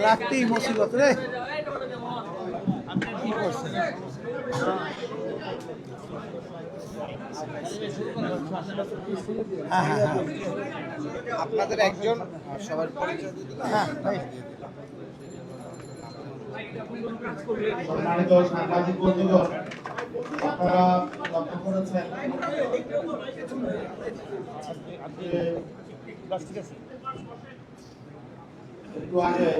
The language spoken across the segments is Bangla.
রাখতেই মুসিবত রে। হ্যাঁ হ্যাঁ হ্যাঁ। আপনাদের একজন সবার পরিচয় হ্যাঁ সাংবাদিক বন্ধুগণ আপনারা লক্ষ্য করেছেন একটু আগে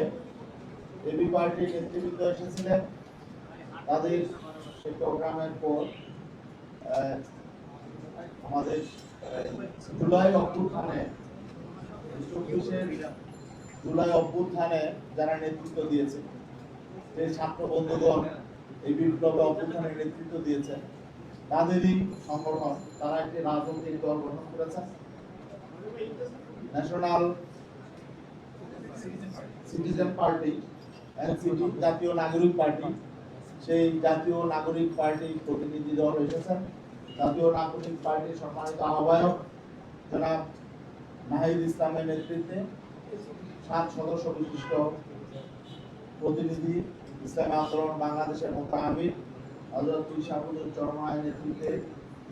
এবি পার্টির নেতৃবৃন্দ এসেছিলেন। তাদের সেই প্রোগ্রামের পর আমাদের জুলাই অভ্যুত্থানে, চব্বিশের জুলাই অভ্যুত্থানে যারা নেতৃত্ব দিয়েছে সেই ছাত্র বন্ধুগণ এই বিপ্লবে অভ্যুত্থানের নেতৃত্ব দিয়েছেন তাদেরই সংগঠন, তারা একটি রাজনৈতিক দল গঠন করেছেন ন্যাশনাল সিটিজেন পার্টি জাতীয় নাগরিক পার্টি। সেই জাতীয় নাগরিক পার্টির প্রতিনিধি দল এসেছেন জাতীয় নাগরিক পার্টির সম্মানিত আহ্বায়ক জনাব নাহিদ ইসলামের নেতৃত্বে সাত সদস্য বিশিষ্ট প্রতিনিধি ইসলামী আন্দোলন বাংলাদেশের আমির হজরত শাহুদুর চরমায়ের নেতৃত্বে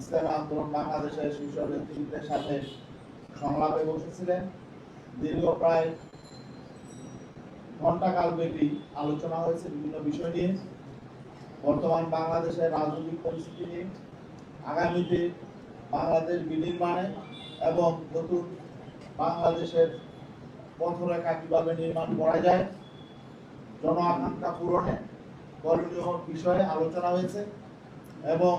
ইসলামী আন্দোলন বাংলাদেশের শীর্ষ নেতৃত্বের সাথে সংলাপে বসেছিলেন। দীর্ঘ প্রায় ঘন্টাকাল ব্যাপী আলোচনা হয়েছে বিভিন্ন বিষয় নিয়ে। বর্তমান বাংলাদেশের রাজনৈতিক পরিস্থিতি নিয়ে, আগামীতে বাংলাদেশ বিনির্মাণে এবং নতুন বাংলাদেশের পথরেখা কীভাবে নির্মাণ করা যায় জন আকাঙ্ক্ষা পূরণে করণীয় বিষয়ে আলোচনা হয়েছে এবং